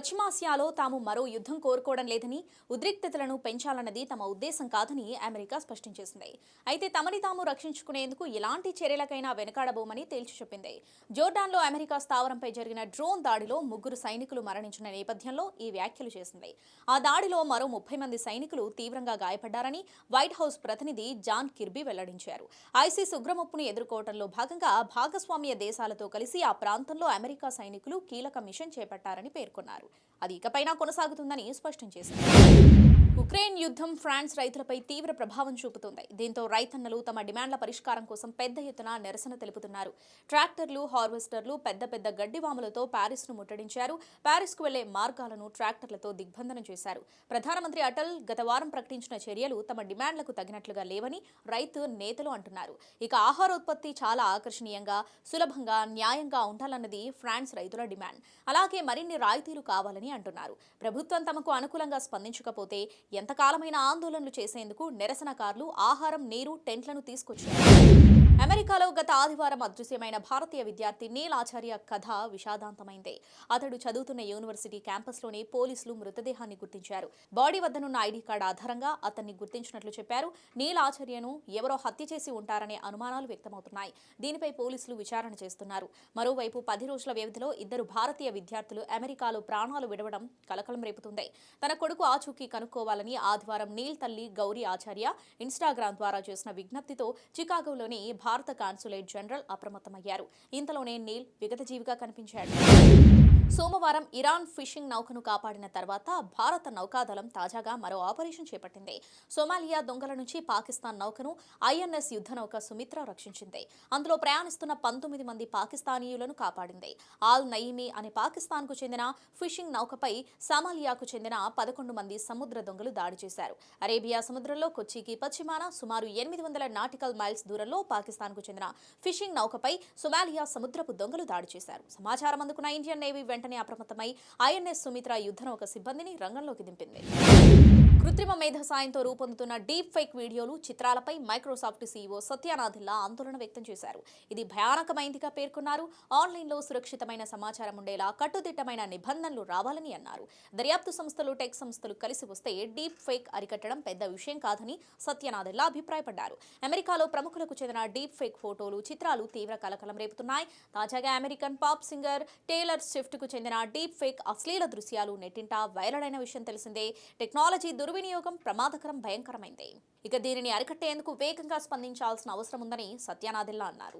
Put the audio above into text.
పశ్చిమాసియాలో తాము మరో యుద్ధం కోరుకోవడం లేదని ఉద్రిక్తతలను పెంచాలన్నది తమ ఉద్దేశం కాదని అమెరికా స్పష్టం చేసింది. అయితే తమని తాము రక్షించుకునేందుకు ఎలాంటి చర్యలకైనా వెనకాడబోమని తేల్చి చెప్పింది. జోర్డాన్లో అమెరికా స్థావరంపై జరిగిన డ్రోన్ దాడిలో ముగ్గురు సైనికులు మరణించిన నేపథ్యంలో ఈ వ్యాఖ్యలు చేసింది. ఆ దాడిలో మరో ముప్పై మంది సైనికులు తీవ్రంగా గాయపడ్డారని వైట్ హౌస్ ప్రతినిధి జాన్ కిర్బీ వెల్లడించారు. ఐసీస్ ఉగ్రముప్పును ఎదుర్కోవడంలో భాగంగా భాగస్వామ్య దేశాలతో కలిసి ఆ ప్రాంతంలో అమెరికా సైనికులు కీలక మిషన్ చేపట్టారని పేర్కొన్నారు. అది ఇకపైనా కొనసాగుతుందని స్పష్టం చేశారు. ఉక్రెయిన్ యుద్ధం ఫ్రాన్స్ రైతులపై తీవ్ర ప్రభావం చూపుతుంది. దీంతో రైతన్నలు తమ డిమాండ్ల పరిష్కారం కోసం పెద్ద ఎత్తున నిరసన తెలుపుతున్నారు. ట్రాక్టర్లు హార్వెస్టర్లు పెద్ద పెద్ద గడ్డివాములతో ప్యారిస్ను ముట్టడించారు. ప్యారిస్కు వెళ్ళే మార్గాలను ట్రాక్టర్లతో దిగ్బంధనం చేశారు. ప్రధానమంత్రి అటల్ గత వారం ప్రకటించిన చర్యలు తమ డిమాండ్లకు తగినట్లుగా లేవని రైతు నేతలు అంటున్నారు. ఇక ఆహారోత్పత్తి చాలా ఆకర్షణీయంగా సులభంగా న్యాయంగా ఉండాలన్నది ఫ్రాన్స్ రైతుల డిమాండ్. అలాగే మరిన్ని రాయితీలు కావాలని అంటున్నారు. ప్రభుత్వం తమకు అనుకూలంగా స్పందించకపోతే ఎంతకాలమైన ఆందోళనలు చేసేందుకు నిరసనకారులు ఆహారం నీరు టెంట్లను తీసుకొచ్చారు. అమెరికాలో గత ఆదివారం అదృశ్యమైన భారతీయ విద్యార్థి నీల్ ఆచార్య కథ విషాదాంతమైంది. అతడు చదువుతున్న యూనివర్సిటీ క్యాంపస్లోనే పోలీసులు మృతదేహాన్ని గుర్తించారు. బాడీ వద్దనున్న ఐడీ కార్డు ఆధారంగా అతన్ని గుర్తించినట్లు చెప్పారు. నీల్ ఆచార్యను ఎవరో హత్య చేసి ఉంటారనే అనుమానాలు వ్యక్తమవుతున్నాయి. దీనిపై పోలీసులు విచారణ చేస్తున్నారు. మరోవైపు పది రోజుల వ్యవధిలో ఇద్దరు భారతీయ విద్యార్థులు అమెరికాలో ప్రాణాలు విడవడం కలకలం రేపుతుంది. తన కొడుకు ఆచూకీ కనుక్కోవాలని ఆదివారం నీల్ తల్లి గౌరీ ఆచార్య ఇన్స్టాగ్రామ్ ద్వారా చేసిన విజ్ఞప్తితో చికాగోలోని భారత కాన్సులేట్ జనరల్ అప్రమత్తమయ్యారు. ఇంతలోనే నీల్ విగతజీవిగా కనిపించాడు. సోమవారం ఇరాన్ ఫిషింగ్ నౌకను కాపాడిన తర్వాత భారత నౌకాదళం తాజాగా మరో ఆపరేషన్ చేపట్టింది. సోమాలియా దొంగల నుంచి పాకిస్తాన్ నౌకను ఐఎన్ఎస్ యుద్ధ నౌక సుమిత్ర రక్షించింది. అందులో ప్రయాణిస్తున్న పంతొమ్మిది మంది పాకిస్తానీయులను కాపాడింది. ఆల్ నయీమి అనే పాకిస్తాన్కు చెందిన ఫిషింగ్ నౌకపై సోమాలియాకు చెందిన పదకొండు మంది సముద్ర దొంగలు దాడి చేశారు. అరేబియా సముద్రంలో కొచ్చికి పశ్చిమాన సుమారు ఎనిమిది వందల నాటికల్ మైల్స్ దూరంలో పాకిస్తాన్కు చెందిన ఫిషింగ్ నౌకపై సోమాలియా సముద్రపు దొంగలు దాడి చేశారు. సమాచారం అందుకున్న ఇండియన్ నేవీ వెంటనే అప్రమత్తమై ఐఎన్ఎస్ సుమిత్ర యుద్ధనౌక సిబ్బందిని రంగంలోకి దింపింది. కృత్రిమ మేధ సాయంతో రూపొందుతున్న డీప్ ఫేక్ వీడియోలు చిత్రాలపై మైక్రోసాఫ్ట్ సీఈఓ సత్యానాథిల్లా ఆందోళన వ్యక్తం చేశారు. ఇది భయానకమైందిగా పేర్కొన్నారు. ఆన్లైన్లో సురక్షితమైన సమాచారం ఉండేలా కట్టుదిట్టమైన నిబంధనలు రావాలని అన్నారు. దర్యాప్తు సంస్థలు టెక్ సంస్థలు కలిసి వస్తే డీప్ ఫేక్ అరికట్టడం పెద్ద విషయం కాదని సత్యనాథిల్లా అభిప్రాయపడ్డారు. అమెరికాలో ప్రముఖులకు చెందిన డీప్ ఫేక్ ఫోటోలు చిత్రాలు తీవ్ర కలకలం రేపుతున్నాయి. తాజాగా అమెరికన్ పాప్ సింగర్ టేలర్ స్విఫ్ట్కు చెందిన డీప్ ఫేక్ అశ్లీల దృశ్యాలు నెట్టింటా వైరల్ అయిన విషయం తెలిసిందే. టెక్నాలజీ దుర్వినియోగం ప్రమాదకరం భయంకరమైంది. ఇక దీనిని అరికట్టేందుకు వేగంగా స్పందించాల్సిన అవసరం ఉందని సత్యానాథిల్లా అన్నారు.